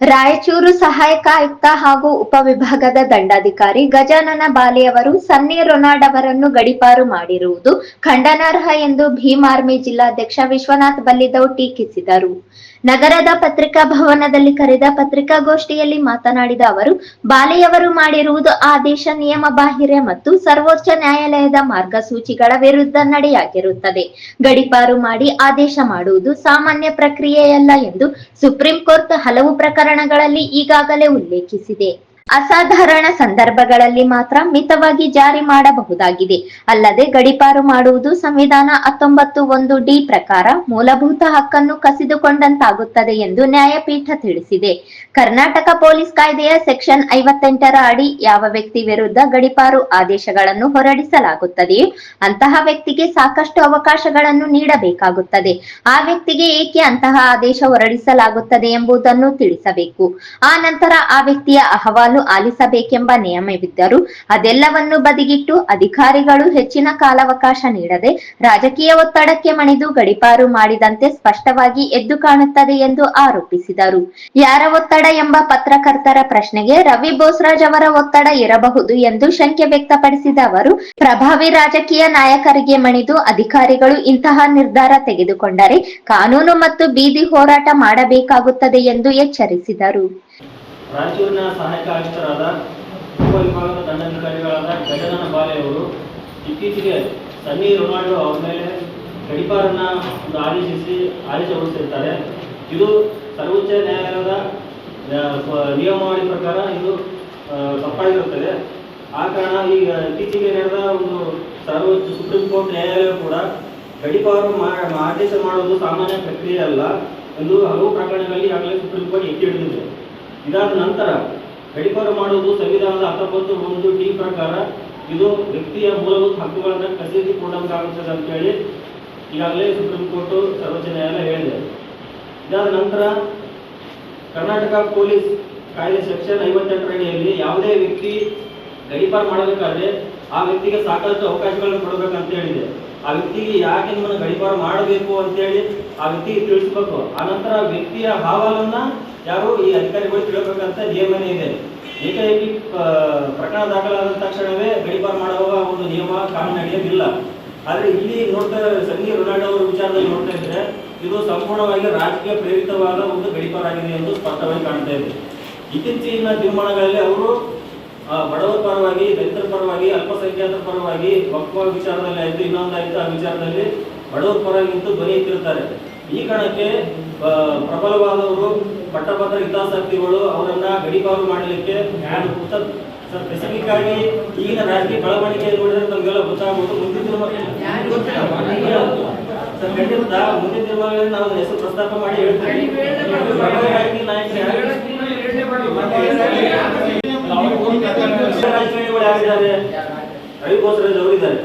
Raichur ಸಹಾಯಕ ಆಯುಕ್ತ ಹಾಗೂ ಉಪವಿಭಾಗದ ದಂಡಾಧಿಕಾರಿ ಗಜಾನನ ಬಾಲೆಯವರು ಸನ್ನಿ ರೊನಾಲ್ಡ್ ಅವರನ್ನು ಗಡಿಪಾರು ಮಾಡಿರುವುದು ಖಂಡನಾರ್ಹ ಎಂದು ಭೀಮ್ ಆರ್ಮಿ ಜಿಲ್ಲಾಧ್ಯಕ್ಷ ವಿಶ್ವನಾಥ್ ಬಲ್ಲಿದವ್ ಟೀಕಿಸಿದರು. ನಗರದ ಪತ್ರಿಕಾ ಭವನದಲ್ಲಿ ಕರೆದ ಪತ್ರಿಕಾಗೋಷ್ಠಿಯಲ್ಲಿ ಮಾತನಾಡಿದ ಅವರು, ಬಾಲೆಯವರು ಮಾಡಿರುವುದು ಆದೇಶ, ನಿಯಮ ಬಾಹಿರ ಮತ್ತು ಸರ್ವೋಚ್ಚ ನ್ಯಾಯಾಲಯದ ಮಾರ್ಗಸೂಚಿಗಳ ವಿರುದ್ಧ ನಡೆಯಾಗಿರುತ್ತದೆ. ಗಡಿಪಾರು ಮಾಡಿ ಆದೇಶ ಮಾಡುವುದು ಸಾಮಾನ್ಯ ಪ್ರಕ್ರಿಯೆಯಲ್ಲ ಎಂದು ಸುಪ್ರೀಂ ಕೋರ್ಟ್ ಹಲವು ಪ್ರಕರಣಗಳಲ್ಲಿ ಈಗಾಗಲೇ ಉಲ್ಲೇಖಿಸಿದೆ. ಅಸಾಧಾರಣ ಸಂದರ್ಭಗಳಲ್ಲಿ ಮಾತ್ರ ಮಿತವಾಗಿ ಜಾರಿ ಮಾಡಬಹುದಾಗಿದೆ. ಅಲ್ಲದೆ ಗಡಿಪಾರು ಮಾಡುವುದು ಸಂವಿಧಾನ ಹತ್ತೊಂಬತ್ತು ಒಂದು ಡಿ ಪ್ರಕಾರ ಮೂಲಭೂತ ಹಕ್ಕನ್ನು ಕಸಿದುಕೊಂಡಂತಾಗುತ್ತದೆ ಎಂದು ನ್ಯಾಯಪೀಠ ತಿಳಿಸಿದೆ. ಕರ್ನಾಟಕ ಪೊಲೀಸ್ ಕಾಯ್ದೆಯ ಸೆಕ್ಷನ್ ಐವತ್ತೆಂಟರ ಅಡಿ ಯಾವ ವ್ಯಕ್ತಿ ವಿರುದ್ಧ ಗಡಿಪಾರು ಆದೇಶಗಳನ್ನು ಹೊರಡಿಸಲಾಗುತ್ತದೆಯೋ ಅಂತಹ ವ್ಯಕ್ತಿಗೆ ಸಾಕಷ್ಟು ಅವಕಾಶಗಳನ್ನು ನೀಡಬೇಕಾಗುತ್ತದೆ. ಆ ವ್ಯಕ್ತಿಗೆ ಏಕೆ ಅಂತಹ ಆದೇಶ ಹೊರಡಿಸಲಾಗುತ್ತದೆ ಎಂಬುದನ್ನು ತಿಳಿಸಬೇಕು. ಆ ನಂತರ ಆ ವ್ಯಕ್ತಿಯ ಅಹವಾಲು ಆಲಿಸಬೇಕೆಂಬ ನಿಯಮವಿದ್ದರೂ ಅದೆಲ್ಲವನ್ನು ಬದಿಗಿಟ್ಟು ಅಧಿಕಾರಿಗಳು ಹೆಚ್ಚಿನ ಕಾಲಾವಕಾಶ ನೀಡದೆ ರಾಜಕೀಯ ಒತ್ತಡಕ್ಕೆ ಮಣಿದು ಗಡಿಪಾರು ಮಾಡಿದಂತೆ ಸ್ಪಷ್ಟವಾಗಿ ಎದ್ದು ಕಾಣುತ್ತದೆ ಎಂದು ಆರೋಪಿಸಿದರು. ಯಾರ ಒತ್ತಡ ಎಂಬ ಪತ್ರಕರ್ತರ ಪ್ರಶ್ನೆಗೆ ರವಿ ಬೋಸ್ರಾಜ್ ಅವರ ಒತ್ತಡ ಇರಬಹುದು ಎಂದು ಶಂಕೆ ವ್ಯಕ್ತಪಡಿಸಿದ ಅವರು, ಪ್ರಭಾವಿ ರಾಜಕೀಯ ನಾಯಕರಿಗೆ ಮಣಿದು ಅಧಿಕಾರಿಗಳು ಇಂತಹ ನಿರ್ಧಾರ ತೆಗೆದುಕೊಂಡರೆ ಕಾನೂನು ಮತ್ತು ಬೀದಿ ಹೋರಾಟ ಮಾಡಬೇಕಾಗುತ್ತದೆ ಎಂದು ಎಚ್ಚರಿಸಿದರು. ರಾಯಚೂರಿನ ಸಹಾಯಕ ಆಯುಕ್ತರಾದ ಉಪವಿಭಾಗದ ದಂಡಾಧಿಕಾರಿಗಳಾದ ಗಜಾನನ ಬಾಲೆಯವರು ಇತ್ತೀಚೆಗೆ ಸನ್ನಿ ರೊನಾಲ್ಡೋ ಅವರ ಮೇಲೆ ಗಡಿಪಾರನ್ನ ಒಂದು ಆದೇಶಿಸಿ ಆದೇಶ ಹೊರಡಿಸಿರ್ತಾರೆ ಇದು ಸರ್ವೋಚ್ಚ ನ್ಯಾಯಾಲಯದ ನಿಯಮಾವಳಿ ಪ್ರಕಾರ ಇದು ತಪ್ಪಾಗಿರುತ್ತದೆ. ಆ ಕಾರಣ ಈಗ ಇತ್ತೀಚೆಗೆ ನಡೆದ ಒಂದು ಸರ್ವೋಚ್ಚ ಸುಪ್ರೀಂ ಕೋರ್ಟ್ ನ್ಯಾಯಾಲಯ ಕೂಡ ಗಡಿಪಾರು ಆದೇಶ ಮಾಡುವುದು ಸಾಮಾನ್ಯ ಪ್ರಕ್ರಿಯೆ ಅಲ್ಲ. ಎಂದು ಹಲವು ಪ್ರಕರಣಗಳಲ್ಲಿ ಈಗಾಗಲೇ ಸುಪ್ರೀಂ ಕೋರ್ಟ್ ಎತ್ತಿ ಹಿಡಿದಿದೆ ಇದಾದ ನಂತರ ಗಡಿಪಾರು ಮಾಡುವುದು ಸಂವಿಧಾನದ ಹತ್ತೊಂಬತ್ತು ಒಂದು ಡಿ ಪ್ರಕಾರ ಇದು ವ್ಯಕ್ತಿಯ ಮೂಲಭೂತ ಹಕ್ಕುಗಳನ್ನು ಕಸಿದುಕೊಂಡಂತಾಗುತ್ತದೆ ಅಂತೇಳಿ ಈಗಾಗಲೇ ಸುಪ್ರೀಂ ಕೋರ್ಟ್ ಸರ್ವೋಚ್ಚ ನ್ಯಾಯಾಲಯ ಹೇಳಿದೆ. ಇದಾದ ನಂತರ ಕರ್ನಾಟಕ ಪೊಲೀಸ್ ಕಾಯ್ದೆ ಸೆಕ್ಷನ್ ಐವತ್ತೆಂಟರ ಅಡಿಯಲ್ಲಿ ಯಾವುದೇ ವ್ಯಕ್ತಿ ಗಡಿಪಾರು ಮಾಡಬೇಕಾದ್ರೆ ಆ ವ್ಯಕ್ತಿಗೆ ಸಾಕಷ್ಟು ಅವಕಾಶಗಳನ್ನು ಕೊಡಬೇಕಂತ ಹೇಳಿದೆ. ಆ ವ್ಯಕ್ತಿಗೆ ಯಾಕೆ ನಿಮ್ಮನ್ನು ಗಡಿಪಾರ ಮಾಡಬೇಕು ಅಂತೇಳಿ ಆ ವ್ಯಕ್ತಿಗೆ ತಿಳಿಸ್ಬೇಕು. ಆನಂತರ ವ್ಯಕ್ತಿಯ ಹಾವಾಲನ್ನ ಯಾರು ಈ ಅಧಿಕಾರಿಗಳು ತಿಳಬೇಕಂತ ನಿಯಮನೇ ಇದೆ. ಏಕಾಏಕಿ ಪ್ರಕರಣ ದಾಖಲಾದ ತಕ್ಷಣವೇ ಗಡಿಪಾರ ಮಾಡುವ ಒಂದು ನಿಯಮ, ಕಾನೂನು ನಡೆಯೋದಿಲ್ಲ. ಆದ್ರೆ ಇಲ್ಲಿ ನೋಡ್ತಾ ಸಂಜೀವ್ ರೊನಾಲ್ಡೋ ಅವರ ವಿಚಾರದಲ್ಲಿ ನೋಡ್ತಾ ಇದ್ರೆ ಇದು ಸಂಪೂರ್ಣವಾಗಿ ರಾಜಕೀಯ ಪ್ರೇರಿತವಾದ ಒಂದು ಗಡಿಪಾರಾಗಿದೆ ಎಂದು ಸ್ಪಷ್ಟವಾಗಿ ಕಾಣ್ತಾ ಇದೆ. ಇತ್ತೀಚಿನ ದಿನಮಾನಗಳಲ್ಲಿ ಅವರು ಬಡವರ ಪರವಾಗಿ ರೈತರ ಪರವಾಗಿ ಅಲ್ಪಸಂಖ್ಯಾತರ ಪರವಾಗಿ ವಕ್ಫ ವಿಚಾರದಲ್ಲಿ ಆಯ್ತು ಇನ್ನೊಂದಾಯ್ತು ಆ ವಿಚಾರದಲ್ಲಿ ಬಡವರ ಪರವಾಗಿಂತೂ ಧ್ವನಿ ಎತ್ತಿರುತ್ತಾರೆ. ಈ ಕಾರಣಕ್ಕೆ ಪ್ರಬಲವಾದವರು ಪಟ್ಟಭದ್ರ ಹಿತಾಸಕ್ತಿಗಳು ಅವರನ್ನ ಗಡಿಪಾರು ಮಾಡಲಿಕ್ಕೆ ಸ್ಪೆಸಿಫಿಕ್ ಆಗಿ ಈಗಿನ ರಾಜಕೀಯ ಬೆಳವಣಿಗೆ ನೋಡಿದ್ರೆ ನಮಗೆಲ್ಲ ಗೊತ್ತಾಗ್ಬೋದು ಮುಂದಿನ ಸರ್, ಖಂಡಿತ ಮುಂದಿನ ದಿನಗಳಲ್ಲಿ ನಾವು ಹೆಸರು ಪ್ರಸ್ತಾಪ ಮಾಡಿ ಹೇಳ್ತೀವಿ. ನಾಯಕರು. ಯಾರಿದ್ದಾರೆ ರವಿ ಬೋಸರಾಜ್ ಅವರಿದ್ದಾರೆ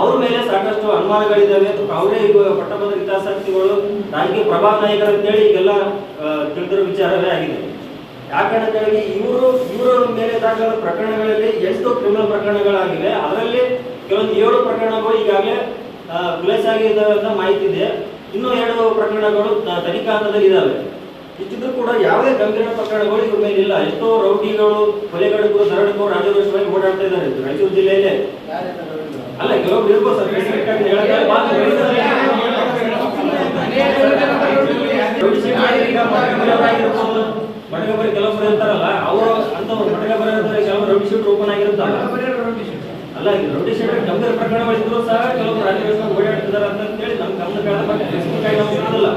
ಅವ್ರ ಮೇಲೆ ಸಾಕಷ್ಟು ಅನುಮಾನಗಳಿದ್ದಾವೆ. ಅವರೇ ಈಗ ಪಟ್ಟಭದ್ರ ಹಿತಾಸಕ್ತಿಗಳು ರಾಜಕೀಯ ಪ್ರಭಾವ ಅಂತೇಳಿ ಈಗೆಲ್ಲ ತಿಳಿದಿರುವ ತಿಳಿದಿರೋ ವಿಚಾರವೇ ಆಗಿದೆ. ಯಾಕಂದ್ರೆ ಇವರು, ಇವರ ಮೇಲೆ ದಾಖಲಾದ ಪ್ರಕರಣಗಳಲ್ಲಿ ಎಷ್ಟು ಕ್ರಿಮಿನಲ್ ಪ್ರಕರಣಗಳಾಗಿವೆ. ಅದರಲ್ಲಿ ಕೆಲವೊಂದು ಏಳು ಪ್ರಕರಣಗಳು ಈಗಾಗಲೇ ಖುಲಾಸೆ ಆಗಿದ್ದಾವೆ ಅಂತ ಮಾಹಿತಿ ಇದೆ. ಇನ್ನೂ ಎರಡು ಪ್ರಕರಣಗಳು ತನಿಖಾ ಹಂತದಲ್ಲಿ ಇದಾವೆ. ಇಷ್ಟಿದ್ರು ಕೂಡ ಯಾವುದೇ ಗಂಭೀರ ಪ್ರಕರಣಗಳು ಇವ್ರ ಮೇಲೆ ಇಲ್ಲ ಎಷ್ಟೋ ರೌಡಿಗಳು ಕೊಲೆಗಡಕು ದರಡಕು ರಾಜರೋಷವಾಗಿ ಓಡಾಡ್ತಾ ಇದ್ದಾರೆ ರಾಯಚೂರು ಜಿಲ್ಲೆಯಲ್ಲಿ ಅಲ್ಲ ಕೆಲವೊಬ್ರು ಇರ್ಬೋದು. ಮಟಕಬರಿ ಕೆಲವೊಬ್ರು ಇರ್ತಾರಲ್ಲ ಅವರು ಅಂತ ಮಡಗಬರಿ ಇರ್ತಾರೆ, ಕೆಲವರು ರೌಡಿ ಶೀಟ್ ಓಪನ್ ಆಗಿರುತ್ತಲ್ಲ ಅಲ್ಲ ಈ ರೌಡಿ ಶೀಟ್ ಗಂಭೀರ ಪ್ರಕರಣಗಳು ಇದ್ರು ಸಹ ಕೆಲವರು ರಾಜಕೀಯ ಓಡಾಡ್ತಿದ್ದಾರೆ ಅಂತ ಹೇಳಿ ನಮ್ ಗಮನಕ್ಕೆ ಬಗ್ಗೆ specific ಆಗಿ ನಾವು ತಿಳಿದಿಲ್ಲ.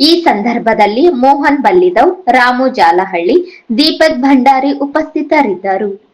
ಈ ಸಂದರ್ಭದಲ್ಲಿ ಮೋಹನ್ ಬಲ್ಲಿದವ್ ರಾಮು ಜಾಲಹಳ್ಳಿ ದೀಪಕ್ ಭಂಡಾರಿ ಉಪಸ್ಥಿತರಿದ್ದರು.